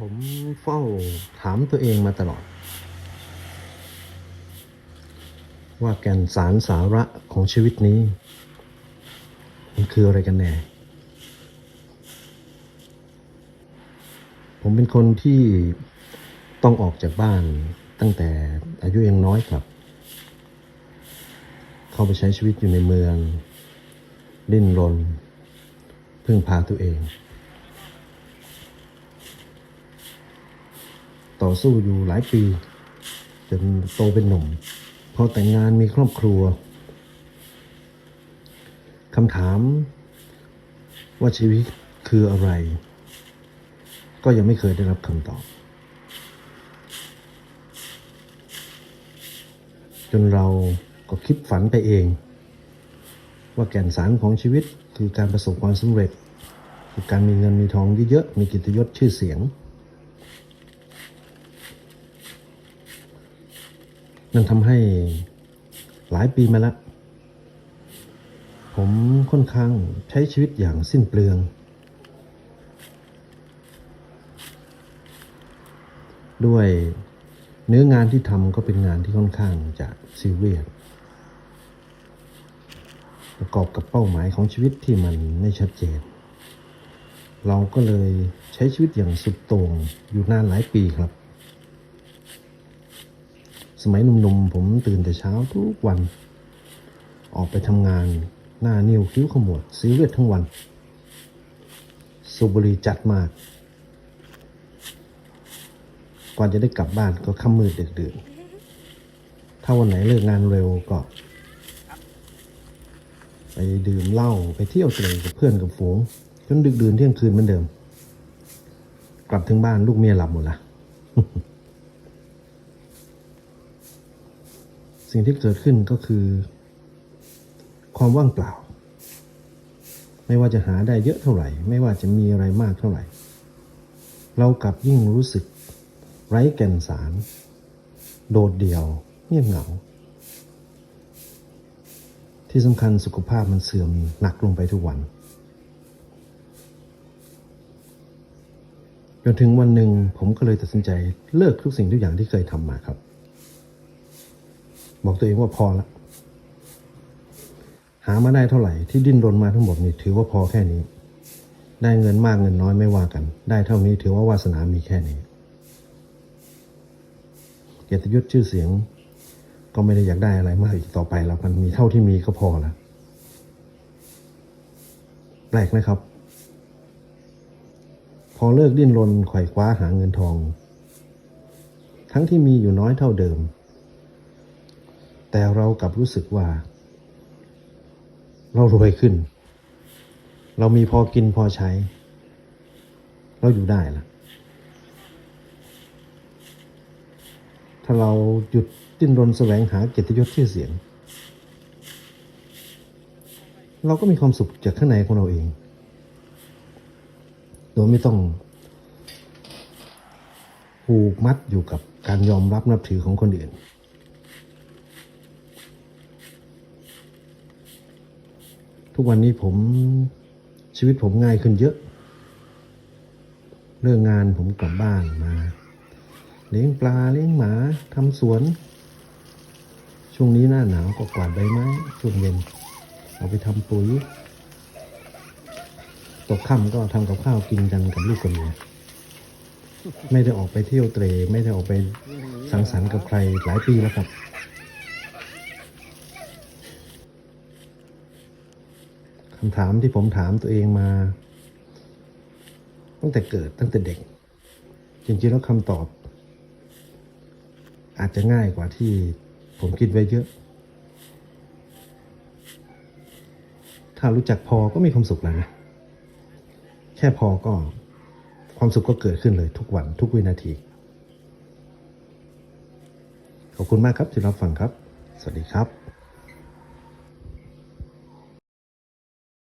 ผมเฝ้าถามตัวเองมาตลอด ว่าแก่นสารสาระของชีวิตนี้ มันคืออะไรกันแน่ ผมเป็นคนที่ต้องออกจากบ้านตั้งแต่อายุยังน้อยครับ เข้าไปใช้ชีวิตอยู่ในเมือง ดิ้นรนพึ่งพาตัวเอง ต่อสู้อยู่หลายปี จนโตเป็นหนุ่ม พอแต่งงานมีครอบครัวคำถาม ว่าชีวิตคืออะไร ก็ยังไม่เคยได้รับคำตอบ จนเราก็คิดฝันไปเอง ว่าแก่นสารของชีวิตคือการประสบความสำเร็จ คือการมีเงินมีทองเยอะๆมีกิตยศชื่อเสียง นั่นทำให้หลายปีมาแล้ว ผมค่อนข้างใช้ชีวิตอย่างสิ้นเปลือง ด้วยเนื้องานที่ทำก็เป็นงานที่ค่อนข้างจะซีเรียสประกอบกับเป้าหมายของชีวิตที่มันไม่ชัดเจน เราก็เลยใช้ชีวิตอย่างสุดโต่งอยู่นานหลายปีครับ มัยหนุ่มๆผมตื่นแต่เช้าทุกวัน ออกไปทำงานหน้านิ้วคิ้วขมวดซีเรียสทั้งวัน สูบบุหรี่จัดมากก่อนจะได้กลับบ้านก็ค่ำมืดดึกดื่นถ้าวันไหนเลิกงานเร็วก็ ไปดื่มเหล้าไปเที่ยวเตะกับเพื่อนกับฝูงจนดึกดื่นเที่ยงคืนเหมือนเดิม กลับถึงบ้านลูกเมียหลับหมดละ สิ่งที่เกิดขึ้นก็คือ ความว่างเปล่า ไม่ว่าจะหาได้เยอะเท่าไหร่ ไม่ว่าจะมีอะไรมากเท่าไหร่ เรากลับยิ่งรู้สึก ไร้แก่นสาร โดดเดี่ยว เงียบเหงา ที่สำคัญสุขภาพมันเสื่อมหนักลงไปทุกวันจนถึงวันหนึ่งผมก็เลยตัดสินใจเลิกทุกสิ่งทุกอย่างที่เคยทำมาครับ บอกตัวเองว่าพอละหามาได้เท่าไหร่ที่ดิ้นรนมาทั้งหมดนี่ถือว่าพอแค่นี้ ได้เงินมากเงินน้อยไม่ว่ากัน ได้เท่านี้ถือว่าวาสนามีแค่นี้เกียรติยศชื่อเสียง ก็ไม่ได้อยากได้อะไรมากอีกต่อไปแล้วมันมีเท่าที่มีก็พอแล้วแปลกไหมครับ พอเลิกดิ้นรนไขว่คว้าหาเงินทอง ทั้งที่มีอยู่น้อยเท่าเดิม แต่เรากลับรู้สึกว่า เรารวยขึ้น เรามีพอกินพอใช้ เราอยู่ได้ละถ้าเราหยุดดิ้นรนแสวงหาเกียรติยศชื่อเสียง เราก็มีความสุขจากข้างในของเราเอง โดยไม่ต้องผูกมัดอยู่กับการยอมรับนับถือของคนอื่น ทุกวันนี้ผมชีวิตผมง่ายขึ้นเยอะเรื่องงานผมกลับบ้านมา เลี้ยงปลาเลี้ยงหมาทำสวน ช่วงนี้หน้าหนาวก็กวาดใบไม้ ช่วงเย็น เอาไปทำปุ๋ยตกค่ำก็ทำกับข้าวกินกันกับลูกกับเมียไม่ได้ออกไปเที่ยวเตรไม่ได้ออกไปสังสรรค์กับใครหลายปีแล้วครับ คำถามที่ผมถามตัวเองมา ตั้งแต่เกิดตั้งแต่เด็ก จริงๆแล้วคำตอบ อาจจะง่ายกว่าที่ผมคิดไว้เยอะ ถ้ารู้จักพอก็มีความสุขแล้วนะแค่พอก็ความสุขก็เกิดขึ้นเลยทุกวันทุกวินาที ขอบคุณมากครับที่รับฟังครับ สวัสดีครับ